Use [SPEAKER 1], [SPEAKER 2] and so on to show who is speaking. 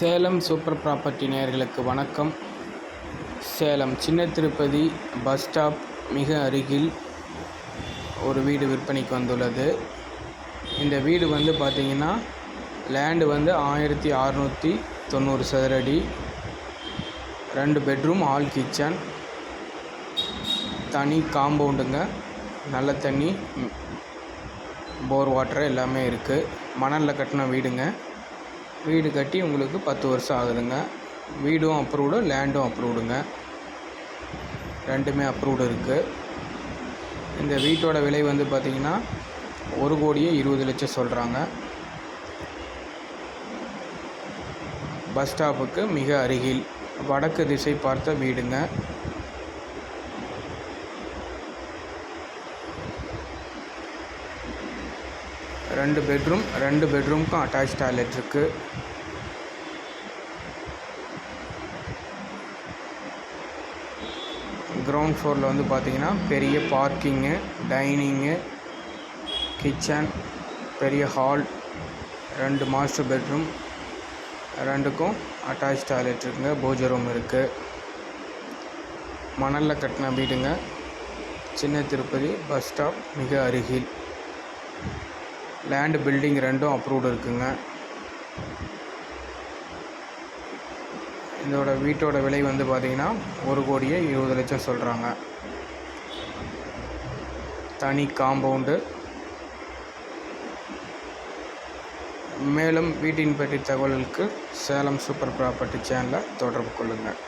[SPEAKER 1] Salem super property நேயர்களுக்கு வணக்கம். சேலம் சின்ன திருப்பதி பஸ் ஸ்டாப் மிக அருகில் ஒரு வீடு விற்பனைக்கு வந்துள்ளது. இந்த வீடு வந்து பார்த்திங்கன்னா லேண்டு வந்து ஆயிரத்தி அறநூற்றி தொண்ணூறு சதுரடி. ரெண்டு பெட்ரூம் ஹால் கிச்சன் தனி காம்பவுண்டுங்க நல்ல தண்ணி போர் வாட்டர் எல்லாமே இருக்குது மணலில் கட்டின வீடுங்க. வீடு கட்டி உங்களுக்கு பத்து வருஷம் ஆகுதுங்க. வீடும் அப்ரூவ்டு லேண்டும் அப்ரூவ்டுங்க ரெண்டுமே அப்ரூவ்டு இருக்குது இந்த வீட்டோட விலை வந்து பார்த்திங்கன்னா ஒரு கோடியே இருபது லட்சம் சொல்கிறாங்க பஸ் ஸ்டாப்புக்கு மிக அருகில் வடக்கு திசை பார்த்த வீடுங்க. ரெண்டு பெட்ரூம் ரெண்டு பெட்ரூம்க்கும் அட்டாச் டாய்லெட் இருக்குது கிரவுண்ட் ஃப்ளோரில் வந்து பார்த்தீங்கன்னா பெரிய பார்க்கிங்கு டைனிங்கு கிச்சன் பெரிய ஹால் ரெண்டு மாஸ்டர் பெட்ரூம் ரெண்டுக்கும் அட்டாச் டாய்லெட் இருக்குங்க. பூஜை ரூம் இருக்குது மணலில் கட்டின வீடுங்க. சின்ன திருப்பதி பஸ் ஸ்டாப் மிக அருகில். லேண்டு பில்டிங் ரெண்டும் அப்ரூவ்டு இருக்குங்க. இதோட வீட்டோட விலை வந்து பார்த்தீங்கன்னா ஒரு கோடியே இருபது லட்சம் சொல்கிறாங்க தனி காம்பவுண்டு மேலும் வீட்டின் பற்றி தகவல்களுக்கு சேலம் சூப்பர் ப்ராப்பர்ட்டி சேனலை தொடர்பு கொள்ளுங்கள்.